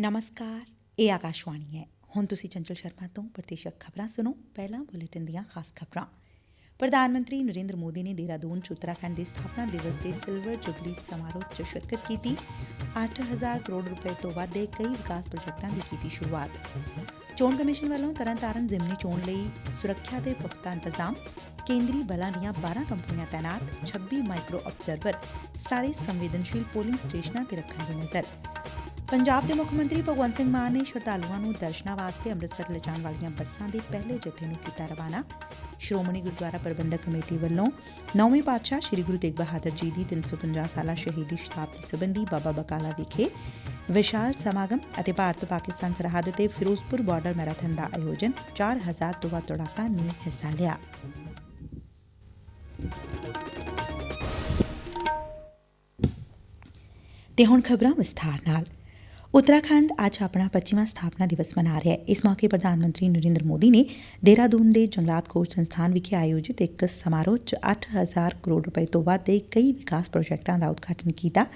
ਨਮਸਕਾਰ, ਇਹ ਆਕਾਸ਼ਵਾਣੀ ਹੈ। ਹੁਣ ਤੁਸੀਂ ਚੰਚਲ ਸ਼ਰਮਾ ਤੋਂ ਪ੍ਰਤੀਸ਼ਕ ਖਬਰਾਂ ਸੁਣੋ। ਪਹਿਲਾਂ ਬੁਲੇਟਿਨ ਦੀਆਂ ਖਾਸ ਖਬਰਾਂ। ਪ੍ਰਧਾਨ ਮੰਤਰੀ ਨਰਿੰਦਰ ਮੋਦੀ ਨੇ ਦੇਹਰਾਦੂਨ ਚ ਉੱਤਰਾਖੰਡ ਦੇ ਸਥਾਪਨਾ ਦਿਵਸ ਦੇ ਸਿਲਵਰ ਜੁਬਲੀ ਸਮਾਰੋਹ ਚ ਸ਼ਿਰਕਤ ਕੀਤੀ। 8000 ਕਰੋੜ ਰੁਪਏ ਤੋਂ ਵੱਧ ਦੇ ਕਈ ਵਿਕਾਸ ਪ੍ਰੋਜੈਕਟਾਂ ਦੀ ਕੀਤੀ ਸ਼ੁਰੂਆਤ। ਚੋਣ ਕਮਿਸ਼ਨ ਵੱਲੋਂ ਤਰਨਤਾਰਨ ਜ਼ਿਮਨੀ ਚੋਣ ਲਈ ਸੁਰੱਖਿਆ ਦੇ ਪੁਖਤਾ ਇੰਤਜ਼ਾਮ। ਕੇਂਦਰੀ ਬਲਾਂ ਦੀਆਂ 12 ਕੰਪਨੀਆਂ ਤਾਇਨਾਤ 26 ਮਾਈਕਰੋ ਅਬਜ਼ਰਵਰ। ਸਾਰੇ ਸੰਵੇਦਨਸ਼ੀਲ ਪੋਲਿੰਗ ਸਟੇਸ਼ਨਾਂ ਤੇ ਰੱਖਾਂਗੇ ਨਜ਼ਰ। ਪੰਜਾਬ ਦੇ ਮੁੱਖ ਮੰਤਰੀ ਭਗਵੰਤ ਸਿੰਘ ਮਾਨ ਨੇ ਸ਼ਰਧਾਲੂਆਂ ਨੂੰ ਦਰਸ਼ਨਾਂ ਵਾਸਤੇ ਅੰਮ੍ਰਿਤਸਰ ਲਿਜਾਣ ਵਾਲੀਆਂ ਬੱਸਾਂ ਦੇ ਪਹਿਲੇ ਜਥੇ ਨੂੰ ਕੀਤਾ ਰਵਾਨਾ। ਸ਼੍ਰੋਮਣੀ ਗੁਰਦੁਆਰਾ ਪ੍ਰਬੰਧਕ ਕਮੇਟੀ ਵੱਲੋਂ ਨੌਵੇਂ ਪਾਤਸ਼ਾਹ ਸ੍ਰੀ ਗੁਰੂ ਤੇਗ ਬਹਾਦਰ ਜੀ ਦੀ 350 ਸਾਲਾ ਸ਼ਹੀਦੀ ਸ਼ਤਾਬਦੀ ਸਬੰਧੀ ਬਾਬਾ ਬਕਾਲਾ ਵਿਖੇ ਵਿਸ਼ਾਲ ਸਮਾਗਮ ਅਤੇ ਭਾਰਤ ਪਾਕਿਸਤਾਨ ਸਰਹੱਦ ਤੇ ਫਿਰੋਜ਼ਪੁਰ ਬਾਰਡਰ ਮੈਰਾਥਨ ਦਾ ਆਯੋਜਨ 4000 ਤੋਂ ਵੱਧ ਦੌੜਾਕਾਂ ਨੇ ਹਿੱਸਾ ਲਿਆ। ਤੇ ਹੁਣ ਖਬਰਾਂ ਵਿਸਥਾਰ ਨਾਲ। ਉੱਤਰਾਖੰਡ ਅੱਜ ਆਪਣਾ 25ਵਾਂ ਸਥਾਪਨਾ ਦਿਵਸ ਮਨਾ ਰਿਹਾ ਹੈ। ਇਸ ਮੌਕੇ ਪ੍ਰਧਾਨ ਮੰਤਰੀ ਨਰਿੰਦਰ ਮੋਦੀ ਨੇ ਦੇਹਰਾਦੂਨ ਦੇ ਜੰਗਲਾਤ ਖੋਜ ਸੰਸਥਾਨ ਵਿਖੇ ਆਯੋਜਿਤ ਇੱਕ ਸਮਾਰੋਹ 'ਚ 8000 ਕਰੋੜ ਰੁਪਏ ਤੋਂ ਵੱਧ ਦੇ ਕਈ ਵਿਕਾਸ ਪ੍ਰੋਜੈਕਟਾਂ ਦਾ ਉਦਘਾਟਨ ਕੀਤਾ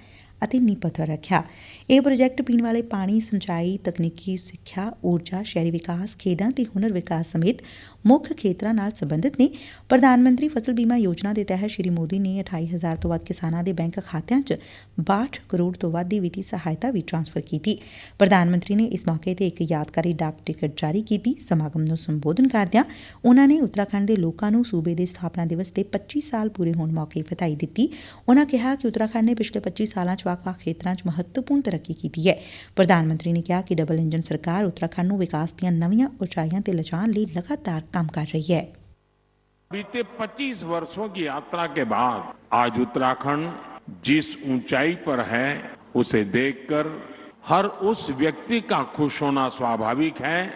ਅਤੇ ਨੀਂਹ ਪੱਥਰ ਰੱਖਿਆ। ਇਹ ਪ੍ਰੋਜੈਕਟ ਪੀਣ ਵਾਲੇ ਪਾਣੀ, ਸਿੰਚਾਈ, ਤਕਨੀਕੀ ਸਿੱਖਿਆ, ਊਰਜਾ, ਸ਼ਹਿਰੀ ਵਿਕਾਸ, ਖੇਡਾਂ ਤੇ ਹੁਨਰ ਵਿਕਾਸ ਸਮੇਤ ਮੁੱਖ ਖੇਤਰਾਂ ਨਾਲ ਸੰਬੰਧਿਤ ਨੇ। ਪ੍ਰਧਾਨ ਮੰਤਰੀ ਫਸਲ ਬੀਮਾ ਯੋਜਨਾ ਦੇ ਤਹਿਤ ਸ਼੍ਰੀ ਮੋਦੀ ਨੇ 28000 ਤੋਂ ਵੱਧ ਕਿਸਾਨਾਂ ਦੇ ਬੈਂਕ ਖਾਤਿਆਂ 'ਚ 62 ਕਰੋੜ ਤੋਂ ਵੱਧ ਦੀ ਵਿੱਤੀ ਸਹਾਇਤਾ ਵੀ ਟ੍ਰਾਂਸਫਰ ਕੀਤੀ। ਪ੍ਰਧਾਨ ਮੰਤਰੀ ਨੇ ਇਸ ਮੌਕੇ ਤੇ ਇੱਕ ਯਾਦਗਾਰੀ ਡਾਕ ਟਿਕਟ ਜਾਰੀ ਕੀਤੀ। ਸਮਾਗਮ ਨੂੰ ਸੰਬੋਧਨ ਕਰਦਿਆਂ ਉਨ੍ਹਾਂ ਨੇ ਉੱਤਰਾਖੰਡ ਦੇ ਲੋਕਾਂ ਨੂੰ ਸੂਬੇ ਦੇ ਸਥਾਪਨਾ ਦਿਵਸ ਤੇ 25 ਸਾਲ ਪੂਰੇ ਹੋਣ ਮੌਕੇ ਵਧਾਈ ਦਿੱਤੀ। ਉਨ੍ਹਾਂ ਕਿਹਾ ਕਿ ਉੱਤਰਾਖੰਡ ਨੇ ਪਿਛਲੇ 25 ਸਾਲਾਂ 'ਚ ਵੱਖ-ਵੱਖ ਖੇਤਰਾਂ 'ਚ ਮਹੱਤਵਪੂਰਨ ਤਰੱਕੀ ਕੀਤੀ ਹੈ। ਪ੍ਰਧਾਨ ਮੰਤਰੀ ਨੇ ਕਿਹਾ ਕਿ ਡਬਲ ਇੰਜਨ ਸਰਕਾਰ ਉੱਤਰਾਖੰਡ ਨੂੰ ਵਿਕਾਸ ਦੀਆਂ ਨਵੀਆਂ ਉਚਾਈਆਂ ਤੇ ਲਿਜਾਣ ਲਈ ਲਗਾਤਾਰ काम कर रही है। बीते 25 वर्षों की यात्रा के बाद आज उत्तराखंड जिस ऊंचाई पर है, उसे देखकर हर उस व्यक्ति का खुश होना स्वाभाविक है,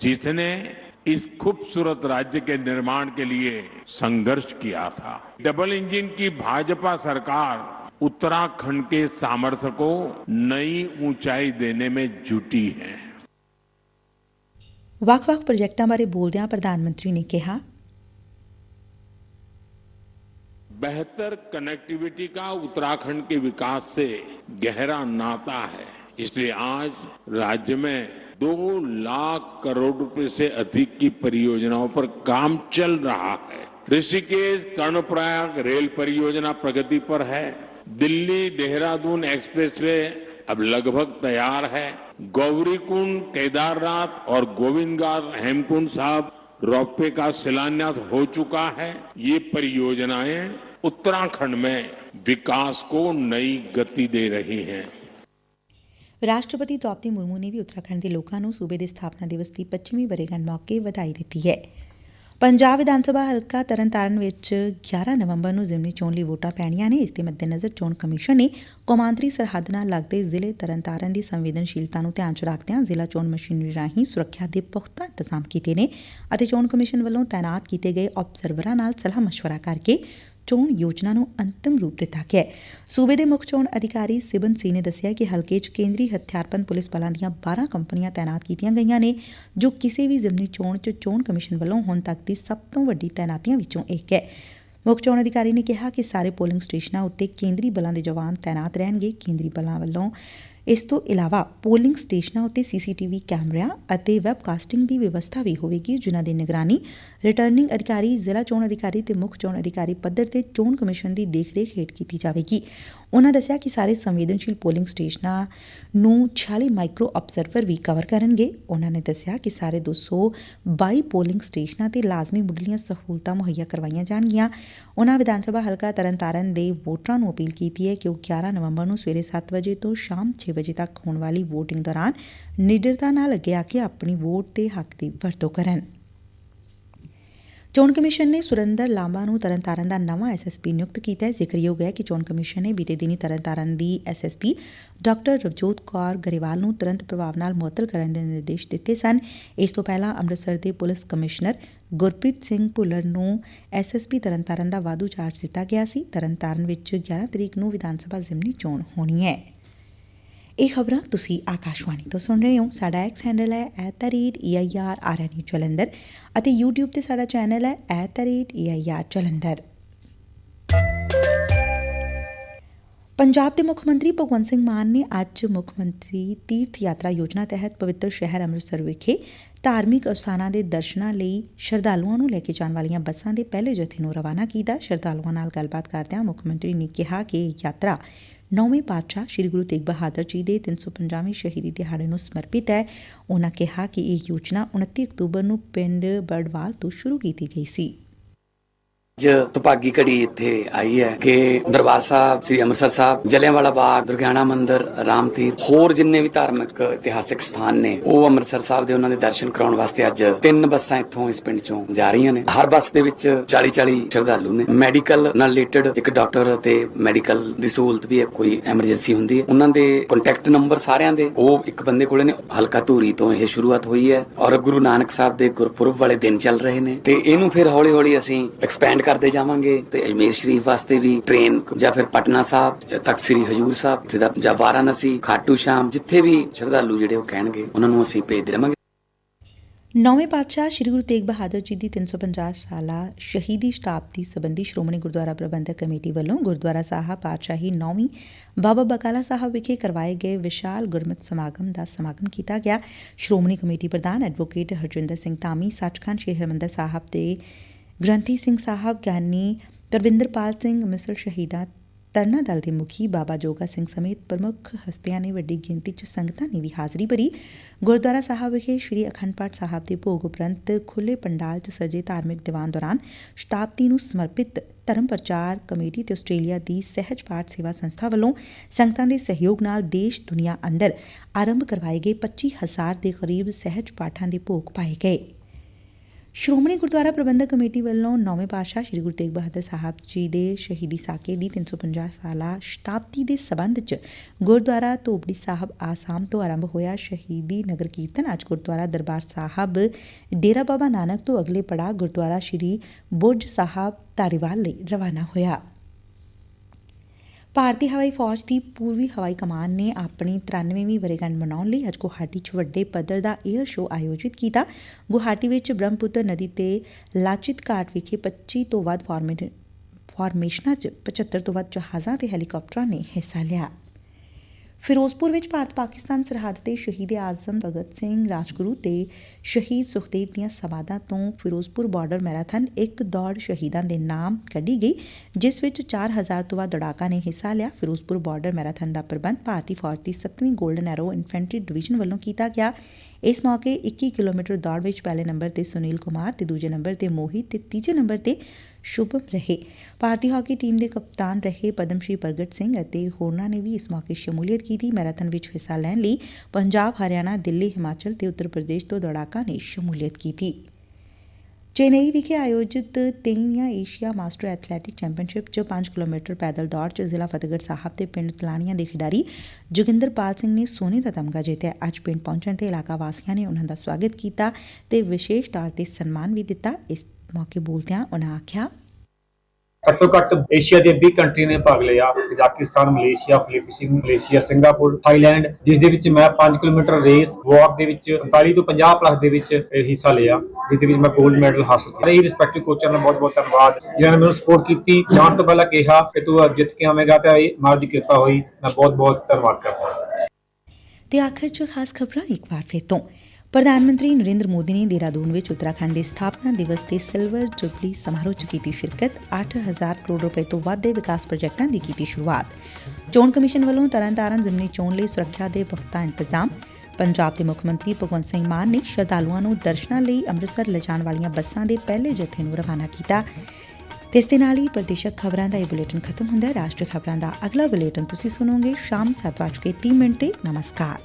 जिसने इस खूबसूरत राज्य के निर्माण के लिए संघर्ष किया था। डबल इंजन की भाजपा सरकार उत्तराखंड के सामर्थ्य को नई ऊंचाई देने में जुटी है। ਵੱਖ-ਵੱਖ ਪ੍ਰੋਜੈਕਟਾਂ ਬਾਰੇ ਬੋਲਦਿਆਂ ਪ੍ਰਧਾਨ ਮੰਤਰੀ ਨੇ ਕਿਹਾ बेहतर कनेक्टिविटी का उत्तराखंड के विकास से गहरा नाता है इसलिए आज राज्य में दो लाख करोड़ रुपए से अधिक की परियोजनाओं पर काम चल रहा है ऋषिकेश कर्णप्रयाग रेल परियोजना प्रगति पर है दिल्ली देहरादून एक्सप्रेसवे अब लगभग तैयार है गौरीकुंड केदारनाथ और गोविंदगार हेमकुंड साहब रोपवे का शिलान्यास हो चुका है ये परियोजनाएं उत्तराखंड में विकास को नई गति दे रही हैं ਰਾਸ਼ਟਰਪਤੀ ਦ੍ਰੌਪਦੀ ਮੁਰਮੂ ਨੇ ਵੀ ਉੱਤਰਾਖੰਡ ਦੇ ਲੋਕਾਂ ਨੂੰ ਸੂਬੇ ਦੇ ਸਥਾਪਨਾ ਦਿਵਸ ਦੀ 25ਵੀਂ ਵਰ੍ਹੇਗੰਢ ਮੌਕੇ ਵਧਾਈ ਦਿੱਤੀ ਹੈ ਪੰਜਾਬ ਵਿਧਾਨ ਸਭਾ ਹਲਕਾ ਤਰਨਤਾਰਨ ਵਿੱਚ 11 ਨਵੰਬਰ ਨੂੰ ਜ਼ਿਮਨੀ ਚੋਣ ਲਈ ਵੋਟਾਂ ਪੈਣੀਆਂ ਨੇ। ਇਸ ਦੇ ਮੱਦੇਨਜ਼ਰ ਚੋਣ ਕਮਿਸ਼ਨ ਨੇ ਕੌਮਾਂਤਰੀ ਸਰਹੱਦ ਨਾਲ ਲੱਗਦੇ ਜ਼ਿਲ੍ਹੇ ਤਰਨਤਾਰਨ ਦੀ ਸੰਵੇਦਨਸ਼ੀਲਤਾ ਨੂੰ ਧਿਆਨ 'ਚ ਰੱਖਦਿਆਂ ਜ਼ਿਲ੍ਹਾ ਚੋਣ ਮਸ਼ੀਨਰੀ ਰਾਹੀਂ ਸੁਰੱਖਿਆ ਦੇ ਪੁਖਤਾ ਇੰਤਜ਼ਾਮ ਕੀਤੇ ਨੇ ਅਤੇ ਚੋਣ ਕਮਿਸ਼ਨ ਵੱਲੋਂ ਤਾਇਨਾਤ ਕੀਤੇ ਗਏ ਆਬਜ਼ਰਵਰਾਂ ਨਾਲ ਸਲਾਹ ਮਸ਼ਵਰਾ ਕਰਕੇ ਚੋਣ ਯੋਜਨਾ ਨੂੰ ਅੰਤਮ ਰੂਪ ਦਿੱਤਾ ਗਿਆ ਸੂਬੇ ਦੇ ਮੁੱਖ ਚੋਣ ਅਧਿਕਾਰੀ ਸਿਬਨ ਸੀ ਨੇ ਦੱਸਿਆ ਕਿ ਹਲਕੇ 'ਚ ਕੇਂਦਰੀ ਹਥਿਆਰਬੰਦ ਪੁਲਿਸ ਬਲਾਂ ਦੀਆਂ 12 ਕੰਪਨੀਆਂ ਤਾਇਨਾਤ ਕੀਤੀਆਂ ਗਈਆਂ ਨੇ, ਜੋ ਕਿਸੇ ਵੀ ਜ਼ਿਮਨੀ ਚੋਣ 'ਚ ਚੋਣ ਕਮਿਸ਼ਨ ਵੱਲੋਂ ਹੁਣ ਤੱਕ ਦੀ ਸਭ ਤੋਂ ਵੱਡੀ ਤਾਇਨਾਤੀਆਂ ਵਿੱਚੋਂ ਇੱਕ ਹੈ। ਮੁੱਖ ਚੋਣ ਅਧਿਕਾਰੀ ਨੇ ਕਿਹਾ ਕਿ ਸਾਰੇ ਪੋਲਿੰਗ ਸਟੇਸ਼ਨਾਂ ਉੱਤੇ ਕੇਂਦਰੀ ਬਲਾਂ ਦੇ ਜਵਾਨ ਤਾਇਨਾਤ ਰਹਿਣਗੇ। ਕੇਂਦਰੀ ਬਲਾਂ ਵੱਲੋਂ ਇਸ ਤੋਂ ਇਲਾਵਾ ਪੋਲਿੰਗ ਸਟੇਸ਼ਨਾਂ ਉੱਤੇ ਸੀਸੀਟੀਵੀ ਕੈਮਰਿਆਂ ਅਤੇ ਵੈਬਕਾਸਟਿੰਗ ਦੀ ਵਿਵਸਥਾ ਵੀ ਹੋਵੇਗੀ, ਜਿਨ੍ਹਾਂ ਦੀ ਨਿਗਰਾਨੀ ਰਿਟਰਨਿੰਗ ਅਧਿਕਾਰੀ, ਜ਼ਿਲ੍ਹਾ ਚੋਣ ਅਧਿਕਾਰੀ ਤੇ ਮੁੱਖ ਚੋਣ ਅਧਿਕਾਰੀ ਪੱਧਰ ਤੇ ਚੋਣ ਕਮਿਸ਼ਨ ਦੀ ਦੇਖਰੇਖ ਹੇਠ ਕੀਤੀ ਜਾਵੇਗੀ। ਉਨ੍ਹਾਂ ਦੱਸਿਆ ਕਿ ਸਾਰੇ ਸੰਵੇਦਨਸ਼ੀਲ ਪੋਲਿੰਗ ਸਟੇਸ਼ਨਾਂ ਨੂੰ 46 ਮਾਈਕਰੋ ਅਬਜ਼ਰਵਰ ਵੀ ਕਵਰ ਕਰਨਗੇ। ਉਹਨਾਂ ਨੇ ਦੱਸਿਆ ਕਿ ਸਾਰੇ 222 ਪੋਲਿੰਗ ਸਟੇਸ਼ਨਾਂ ਤੇ ਲਾਜ਼ਮੀ ਮੁੱਢਲੀਆਂ ਸਹੂਲਤਾਂ ਮੁਹੱਈਆ ਕਰਵਾਈਆਂ ਜਾਣਗੀਆਂ। ਉਨ੍ਹਾਂ ਵਿਧਾਨ ਸਭਾ ਹਲਕਾ ਤਰਨਤਾਰਨ ਦੇ ਵੋਟਰਾਂ ਨੂੰ ਅਪੀਲ ਕੀਤੀ ਹੈ ਕਿ ਉਹ 11 ਨਵੰਬਰ ਨੂੰ ਸਵੇਰੇ 7 ਵਜੇ ਤੋਂ ਸ਼ਾਮ 6 ਵਜੇ ਤੱਕ ਹੋਣ ਵਾਲੀ VOTING ਦੌਰਾਨ ਨਿਡਰਤਾ ਨਾਲ ਅੱਗੇ ਆ ਕੇ ਆਪਣੀ ਵੋਟ ਦੇ ਹੱਕ ਦੀ ਵਰਤੋਂ ਕਰਨ। ਚੋਣ ਕਮਿਸ਼ਨ ਨੇ ਸੁਰਿੰਦਰ ਲਾਂਬਾ ਨੂੰ ਤਰਨਤਾਰਨ ਦਾ ਨਵਾਂ ਐਸਐਸਪੀ ਨਿਯੁਕਤ ਕੀਤਾ ਹੈ। ਜ਼ਿਕਰਯੋਗ ਹੈ ਕਿ ਚੋਣ ਕਮਿਸ਼ਨ ਨੇ ਬੀਤੇ ਦਿਨੀ ਤਰਨਤਾਰਨ ਦੀ ਐਸਐਸਪੀ ਡਾਕਟਰ ਰਵਜੋਤ ਕੌਰ ਗਰੇਵਾਲ ਨੂੰ ਤੁਰੰਤ ਪ੍ਰਭਾਵ ਨਾਲ ਮੁਅੱਤਲ ਕਰਨ ਦੇ ਨਿਰਦੇਸ਼ ਦਿੱਤੇ ਸਨ। ਇਸ ਤੋਂ ਪਹਿਲਾਂ ਅੰਮ੍ਰਿਤਸਰ ਦੇ ਪੁਲਿਸ ਕਮਿਸ਼ਨਰ ਗੁਰਪ੍ਰੀਤ ਸਿੰਘ ਭੁੱਲਰ ਨੂੰ ਐਸਐਸਪੀ ਤਰਨਤਾਰਨ ਦਾ ਵਾਧੂ ਚਾਰਜ ਦਿੱਤਾ ਗਿਆ ਸੀ। ਤਰਨਤਾਰਨ ਵਿੱਚ 11 ਤਰੀਕ ਨੂੰ ਵਿਧਾਨ ਸਭਾ ਜ਼ਿਮਨੀ ਚੋਣ ਹੋਣੀ ਹੈ। ਇਹ ਖਬਰਾਂ ਤੁਸੀਂ ਆਕਾਸ਼ਵਾਣੀ ਤੋਂ ਸੁਣ ਰਹੇ ਹੋ। ਸਾਡਾ ਐਕਸ ਹੈਂਡਲ ਹੈ @eirrnu ਜਲੰਧਰ ਅਤੇ YouTube ਤੇ ਸਾਡਾ ਚੈਨਲ ਹੈ @eir ਜਲੰਧਰ ਪੰਜਾਬ ਦੇ ਮੁੱਖ ਮੰਤਰੀ ਭਗਵੰਤ ਸਿੰਘ ਮਾਨ ਨੇ ਅੱਜ ਮੁੱਖ ਮੰਤਰੀ ਤੀਰਥ ਯਾਤਰਾ ਯੋਜਨਾ ਤਹਿਤ ਪਵਿੱਤਰ ਸ਼ਹਿਰ ਅੰਮ੍ਰਿਤਸਰ ਵਿਖੇ ਧਾਰਮਿਕ ਅਸਥਾਨਾਂ ਦੇ ਦਰਸ਼ਨਾਂ ਲਈ ਸ਼ਰਧਾਲੂਆਂ ਨੂੰ ਲੈ ਕੇ ਜਾਣ ਵਾਲੀਆਂ ਬੱਸਾਂ ਦੇ ਪਹਿਲੇ ਜਥੇ ਨੂੰ ਰਵਾਨਾ ਕੀਤਾ। ਸ਼ਰਧਾਲੂਆਂ ਨਾਲ ਗੱਲਬਾਤ ਕਰਦਿਆਂ ਮੁੱਖ ਮੰਤਰੀ ਨੇ ਕਿਹਾ ਕਿ ਇਹ ਯਾਤਰਾ ਨੌਵੇਂ ਪਾਤਸ਼ਾਹ ਸ੍ਰੀ ਗੁਰੂ ਤੇਗ ਬਹਾਦਰ ਜੀ ਦੇ 350ਵੇਂ ਸ਼ਹੀਦੀ ਦਿਹਾੜੇ ਨੂੰ ਸਮਰਪਿਤ ਹੈ। ਉਨ੍ਹਾਂ ਕਿਹਾ ਕਿ ਇਹ ਯੋਜਨਾ 29 ਅਕਤੂਬਰ ਨੂੰ ਪਿੰਡ ਬੜਵਾਲ ਤੋਂ ਸ਼ੁਰੂ ਕੀਤੀ ਗਈ ਸੀ। ਅੱਜ ਸੁਭਾਗੀ ਘੜੀ ਇੱਥੇ ਆਈ ਹੈ ਕਿ ਦਰਬਾਰ ਸਾਹਿਬ, ਸ੍ਰੀ ਅੰਮ੍ਰਿਤਸਰ ਸਾਹਿਬ, ਜਲਿਆਂਵਾਲਾ ਬਾਗ, ਦੁਰਗਿਆਣਾ ਮੰਦਿਰ ਰਾਮ ਤੀਰਥ ਹੋਰ ਜਿੰਨੇ ਵੀ ਧਾਰਮਿਕ ਇਤਿਹਾਸਿਕ ਸਥਾਨ ਨੇ, ਉਹ ਅੰਮ੍ਰਿਤਸਰ ਸਾਹਿਬ ਦੇ ਉਹਨਾਂ ਦੇ ਦਰਸ਼ਨ ਕਰਾਉਣ ਵਾਸਤੇ ਅੱਜ ਤਿੰਨ ਬੱਸਾਂ ਇੱਥੋਂ ਇਸ ਪਿੰਡ ਚੋਂ ਜਾ ਰਹੀਆਂ ਨੇ। ਹਰ ਬੱਸ ਦੇ ਵਿੱਚ 40 40 ਸ਼ਰਧਾਲੂ ਨੇ। ਮੈਡੀਕਲ ਨਾਲ ਰਿਲੇਟਡ ਇੱਕ ਡਾਕਟਰ ਤੇ ਮੈਡੀਕਲ ਦੀ ਸਹੂਲਤ ਵੀ ਹੈ, ਕੋਈ ਐਮਰਜੈਂਸੀ ਹੁੰਦੀ ਹੈ। ਉਹਨਾਂ ਦੇ ਕੰਟੈਕਟ ਨੰਬਰ ਸਾਰਿਆਂ ਦੇ, ਉਹ ਇੱਕ ਬੰਦੇ ਕੋਲੇ ਨੇ। ਹਲਕਾ ਧੂਰੀ ਤੋਂ ਇਹ ਸ਼ੁਰੂਆਤ ਹੋਈ ਹੈ ਔਰ ਗੁਰੂ ਨਾਨਕ ਸਾਹਿਬ ਦੇ ਗੁਰਪੁਰਬ ਵਾਲੇ ਦਿਨ ਚੱਲ ਰਹੇ ਨੇ ਤੇ ਇਹਨੂੰ ਫਿਰ ਹੌਲੀ ਹੌਲੀ ਅਸੀਂ ਐਕਸਪੈਂਡ ਕਰਦੇ ਜਾਵਾਂਗੇ ਤੇ ਅਜਮੇਰ ਸ਼ਰੀਫ ਵਾਸਤੇ ਵੀ ਟ੍ਰੇਨ ਜਾਂ ਫਿਰ ਪਟਨਾ ਸਾਹਿਬ ਤਖਤ ਸ੍ਰੀ ਹਜੂਰ ਸਾਹਿਬ ਤੇ ਜਾਂ ਵਾਰਾਣਸੀ, ਖਾਟੂ ਸ਼ਾਮ, ਜਿੱਥੇ ਵੀ ਸ਼ਰਧਾਲੂ ਜਿਹੜੇ ਉਹ ਕਹਿਣਗੇ, ਉਹਨਾਂ ਨੂੰ ਅਸੀਂ ਭੇਜਦੇ ਰਵਾਂਗੇ ਨੌਵੇਂ ਪਾਤਸ਼ਾਹ ਸ੍ਰੀ ਗੁਰੂ ਤੇਗ ਬਹਾਦਰ ਜੀ ਦੀ 350 ਸਾਲਾ ਸ਼ਹੀਦੀ ਸ਼ਤਾਬਦੀ ਸੰਬੰਧੀ ਸ਼੍ਰੋਮਣੀ ਗੁਰਦੁਆਰਾ ਪ੍ਰਬੰਧਕ ਕਮੇਟੀ ਵੱਲੋਂ ਗੁਰਦੁਆਰਾ ਸਾਹਿਬ ਪਾਤਸ਼ਾਹੀ ਨੌਵੀਂ ਬਾਬਾ ਬਕਾਲਾ ਸਾਹਿਬ ਵਿਖੇ ਕਰਵਾਏ ਗਏ ਵਿਸ਼ਾਲ ਗੁਰਮਤਿ ਸਮਾਗਮ ਦਾ ਸਮਾਗਮ ਕੀਤਾ ਗਿਆ। ਸ਼੍ਰੋਮਣੀ ਕਮੇਟੀ ਪ੍ਰਧਾਨ ਐਡਵੋਕੇਟ ਹਰਜਿੰਦਰ ਸਿੰਘ ਧਾਮੀ, ਸੱਚਖੰਡ ਸ੍ਰੀ ਹਰਿਮੰਦਰ ਸਾਹਿਬ ਦੇ ਗ੍ਰੰਥੀ ਸਿੰਘ ਸਾਹਿਬ, ਗਿਆਨੀ ਪਰਵਿੰਦਰਪਾਲ ਸਿੰਘ ਮਿਸਲ ਸ਼ਹੀਦਾਂ ਤਰਨਾ ਦਲ ਦੇ ਮੁਖੀ ਬਾਬਾ ਜੋਗਾ ਸਿੰਘ ਸਮੇਤ ਪ੍ਰਮੁੱਖ ਹਸਤੀਆਂ ਨੇ ਵੱਡੀ ਗਿਣਤੀ 'ਚ ਸੰਗਤਾਂ ਨੇ ਵੀ ਹਾਜ਼ਰੀ ਭਰੀ। ਗੁਰਦੁਆਰਾ ਸਾਹਿਬ ਵਿਖੇ ਸ੍ਰੀ ਅਖੰਡ ਪਾਠ ਸਾਹਿਬ ਦੇ ਭੋਗ ਉਪਰੰਤ ਖੁੱਲੇ ਪੰਡਾਲ 'ਚ ਸਜੇ ਧਾਰਮਿਕ ਦੀਵਾਨ ਦੌਰਾਨ ਸ਼ਤਾਬਦੀ ਨੂੰ ਸਮਰਪਿਤ ਧਰਮ ਪ੍ਰਚਾਰ ਕਮੇਟੀ ਤੇ ਆਸਟ੍ਰੇਲੀਆ ਦੀ ਸਹਿਜ ਪਾਠ ਸੇਵਾ ਸੰਸਥਾ ਵੱਲੋਂ ਸੰਗਤਾਂ ਦੇ ਸਹਿਯੋਗ ਨਾਲ ਦੇਸ਼ ਦੁਨੀਆ ਅੰਦਰ ਆਰੰਭ ਕਰਵਾਏ ਗਏ 25000 ਦੇ ਕਰੀਬ ਸਹਿਜ ਪਾਠਾਂ ਦੇ ਭੋਗ ਪਾਏ ਗਏ। ਸ਼੍ਰੋਮਣੀ ਗੁਰਦੁਆਰਾ ਪ੍ਰਬੰਧਕ ਕਮੇਟੀ ਵੱਲੋਂ ਨੌਵੇਂ ਪਾਤਸ਼ਾਹ ਸ੍ਰੀ ਗੁਰੂ ਤੇਗ ਬਹਾਦਰ ਸਾਹਿਬ ਜੀ ਦੇ ਸ਼ਹੀਦੀ ਸਾਕੇ ਦੀ 350 ਸਾਲਾ ਸ਼ਤਾਬਦੀ ਦੇ ਸਬੰਧ 'ਚ ਗੁਰਦੁਆਰਾ ਧੋਬੜੀ ਸਾਹਿਬ ਆਸਾਮ ਤੋਂ ਆਰੰਭ ਹੋਇਆ ਸ਼ਹੀਦੀ ਨਗਰ ਕੀਰਤਨ। ਅੱਜ ਗੁਰਦੁਆਰਾ ਦਰਬਾਰ ਸਾਹਿਬ ਡੇਰਾ ਬਾਬਾ ਨਾਨਕ ਤੋਂ ਅਗਲੇ ਪੜਾਅ ਗੁਰਦੁਆਰਾ ਸ੍ਰੀ ਬੁਰਜ ਸਾਹਿਬ ਧਾਰੀਵਾਲ ਲਈ ਰਵਾਨਾ ਹੋਇਆ। ਭਾਰਤੀ ਹਵਾਈ ਫੌਜ ਦੀ ਪੂਰਬੀ ਹਵਾਈ ਕਮਾਨ ਨੇ ਆਪਣੀ 93ਵੀਂ ਵਰ੍ਹੇਗੰਢ ਮਨਾਉਣ ਲਈ ਅੱਜ ਗੁਹਾਟੀ 'ਚ ਵੱਡੇ ਪੱਧਰ ਦਾ 에ਅਰ ਸ਼ੋਅ ਆਯੋਜਿਤ ਕੀਤਾ। ਗੁਹਾਟੀ ਵਿੱਚ ਬ੍ਰਹਮਪੁੱਤਰ ਨਦੀ ਤੇ ਲਾਚਿਤ ਘਾਟ ਵਿਖੇ 25 ਤੋਂ ਵੱਧ ਫਾਰਮੇਟ ਫਾਰਮੇਸ਼ਨਾਂ 'ਚ 75 ਤੋਂ ਵੱਧ ਜਹਾਜ਼ਾਂ ਤੇ ਹੈਲੀਕਾਪਟਰਾਂ ਨੇ ਹਿੱਸਾ ਲਿਆ। ਫਿਰੋਜ਼ਪੁਰ ਵਿੱਚ ਭਾਰਤ ਪਾਕਿਸਤਾਨ ਸਰਹੱਦ ਤੇ ਸ਼ਹੀਦ ਆਜ਼ਮ ਭਗਤ ਸਿੰਘ ਰਾਜਗੁਰੂ ਤੇ ਸ਼ਹੀਦ ਸੁਖਦੇਵ ਦੀਆਂ ਸਮਾਧਾਂ ਤੋਂ ਫਿਰੋਜ਼ਪੁਰ ਬਾਰਡਰ ਮੈਰਾਥਨ ਇੱਕ ਦੌੜ ਸ਼ਹੀਦਾਂ ਦੇ ਨਾਮ ਕੱਢੀ ਗਈ, ਜਿਸ ਵਿੱਚ 4000 ਤੋਂ ਵੱਧ ਦੌੜਾਕਾਂ ਨੇ ਹਿੱਸਾ ਲਿਆ। ਫਿਰੋਜ਼ਪੁਰ ਬਾਰਡਰ ਮੈਰਾਥਨ ਦਾ ਪ੍ਰਬੰਧ ਭਾਰਤੀ ਫੌਜ ਦੀ 7ਵੀਂ ਗੋਲਡਨ ਐਰੋ ਇਨਫੈਂਟਰੀ ਡਿਵੀਜ਼ਨ ਵੱਲੋਂ ਕੀਤਾ ਗਿਆ। ਇਸ ਮੌਕੇ 21 ਕਿਲੋਮੀਟਰ ਦੌੜ ਵਿੱਚ ਪਹਿਲੇ ਨੰਬਰ ਤੇ ਸੁਨੀਲ ਕੁਮਾਰ ਤੇ ਦੂਜੇ ਨੰਬਰ ਤੇ ਮੋਹਿਤ ਤੇ ਤੀਜੇ ਨੰਬਰ ਤੇ ਸ਼ੁਭਮ ਰਹੇ। ਭਾਰਤੀ ਹਾਕੀ ਟੀਮ ਦੇ ਕਪਤਾਨ ਰਹੇ ਪਦਮਸ਼੍ਰੀ ਪ੍ਰਗਟ ਸਿੰਘ ਅਤੇ ਹੋਰਨਾਂ ਨੇ ਵੀ ਇਸ ਮੌਕੇ ਸ਼ਮੂਲੀਅਤ ਕੀਤੀ। ਮੈਰਾਥਨ ਵਿੱਚ ਹਿੱਸਾ ਲੈਣ ਲਈ ਪੰਜਾਬ, ਹਰਿਆਣਾ, ਦਿੱਲੀ, ਹਿਮਾਚਲ ਤੇ ਉੱਤਰ ਪ੍ਰਦੇਸ਼ ਤੋਂ ਦੌੜਾਕਾਂ ਨੇ ਸ਼ਮੂਲੀਅਤ ਕੀਤੀ। ਚੇਨਈ ਵਿਖੇ ਆਯੋਜਿਤ ਤੇਈਵੀਂ ਏਸ਼ੀਆ ਮਾਸਟਰ ਐਥਲੈਟਿਕ ਚੈਂਪੀਅਨਸ਼ਿਪ 'ਚ 5 ਕਿਲੋਮੀਟਰ ਪੈਦਲ ਦੌੜ 'ਚ ਜ਼ਿਲ੍ਹਾ ਫਤਿਹਗੜ੍ਹ ਸਾਹਿਬ ਦੇ ਪਿੰਡ ਤਲਾਣੀਆਂ ਦੇ ਖਿਡਾਰੀ ਜੋਗਿੰਦਰਪਾਲ ਸਿੰਘ ਨੇ ਸੋਨੇ ਦਾ ਤਮਗਾ ਜਿੱਤਿਆ। ਅੱਜ ਪਿੰਡ ਪਹੁੰਚਣ ਤੇ ਇਲਾਕਾ ਵਾਸੀਆਂ ਨੇ ਉਹਨਾਂ ਦਾ ਸਵਾਗਤ ਕੀਤਾ ਤੇ ਵਿਸ਼ੇਸ਼ ਤੌਰ ਤੇ ਸਨਮਾਨ ਵੀ ਦਿੱਤਾ। ਇਸ ਮੌਕੇ ਬੋਲਦਿਆਂ ਉਹਨਾਂ ਆਖਿਆ ਘੱਟੋ ਘੱਟ ਏਸ਼ੀਆ ਦੇ 20 ਕੰਟਰੀ ਨੇ ਭਾਗ ਲਿਆ। Kazakhstan Malaysia, Philippines, Malaysia, Singapore, Thailand, ਜਿਸ ਦੇ ਵਿੱਚ ਮੈਂ 5 ਕਿਲੋਮੀਟਰ ਰੇਸ, ਵਾਕ ਦੇ ਵਿੱਚ 45 ਤੋਂ 50 ਪਲੱਸ ਦੇ ਵਿੱਚ ਹਿੱਸਾ ਲਿਆ, ਜਿਸ ਦੇ ਵਿੱਚ ਮੈਂ 골ਡ ਮੈਡਲ ਹਾਸਲ ਕੀਤਾ। ਇਹ ਰਿਸਪੈਕਟਿਵ ਕੋਚਰ ਦਾ ਬਹੁਤ ਬਹੁਤ ਧੰਨਵਾਦ। ਜਿਨ੍ਹਾਂ ਨੇ ਮੈਨੂੰ ਸਪੋਰਟ ਕੀਤੀ, ਜਾਣ ਤੋਂ ਪਹਿਲਾਂ ਕਿਹਾ ਕਿ ਤੂੰ ਜਿੱਤ ਕੇ ਆਵੇਂਗਾ ਤੇ ਇਹ ਮਾਰ ਦੀ ਕਿਰਪਾ ਹੋਈ। ਮੈਂ ਬਹੁਤ ਬਹੁਤ ਧੰਨਵਾਦ ਕਰਦਾ ਤੇ ਆਖਰ 'ਚ ਖਾਸ ਖਬਰਾਂ ਇੱਕ ਵਾਰ ਫਿਰ ਤੋਂ। ਪ੍ਰਧਾਨ ਮੰਤਰੀ ਨਰਿੰਦਰ ਮੋਦੀ ਨੇ ਦੇਹਰਾਦੂਨ ਵਿੱਚ ਉੱਤਰਾਖੰਡ ਦੇ ਸਥਾਪਨਾ ਦਿਵਸ ਤੇ ਸਿਲਵਰ ਜੁਬਲੀ ਸਮਾਰੋਹ 'ਚ ਕੀਤੀ ਸ਼ਿਰਕਤ। 8000 ਕਰੋੜ ਰੁਪਏ ਤੋਂ ਵੱਧ ਦੇ ਵਿਕਾਸ ਪ੍ਰੋਜੈਕਟਾਂ ਦੀ ਕੀਤੀ ਸ਼ੁਰੂਆਤ। ਚੋਣ ਕਮਿਸ਼ਨ ਵੱਲੋਂ ਤਰਨਤਾਰਨ ਜ਼ਿਮਨੀ ਚੋਣ ਲਈ ਸੁਰੱਖਿਆ ਦੇ ਪੁਖਤਾ ਇੰਤਜ਼ਾਮ। ਪੰਜਾਬ ਦੇ ਮੁੱਖ ਮੰਤਰੀ ਭਗਵੰਤ ਸਿੰਘ ਮਾਨ ਨੇ ਸ਼ਰਧਾਲੂਆਂ ਨੂੰ ਦਰਸ਼ਨਾਂ ਲਈ ਅੰਮ੍ਰਿਤਸਰ ਲਿਜਾਣ ਵਾਲੀਆਂ ਬੱਸਾਂ ਦੇ ਪਹਿਲੇ ਜਥੇ ਨੂੰ ਰਵਾਨਾ ਕੀਤਾ। ਤੇ ਇਸ ਦੇ ਨਾਲ ਹੀ ਪ੍ਰਦੇਸ਼ਕ ਖਬਰਾਂ ਦਾ ਇਹ ਬੁਲੇਟਿਨ ਖਤਮ ਹੁੰਦਾ ਹੈ। ਰਾਸ਼ਟਰੀ ਖਬਰਾਂ ਦਾ ਅਗਲਾ ਬੁਲੇਟਿਨ ਤੁਸੀਂ ਸੁਣੋਗੇ ਸ਼ਾਮ 7:30 ਮਿੰਟ ਤੇ। ਨਮਸਕਾਰ।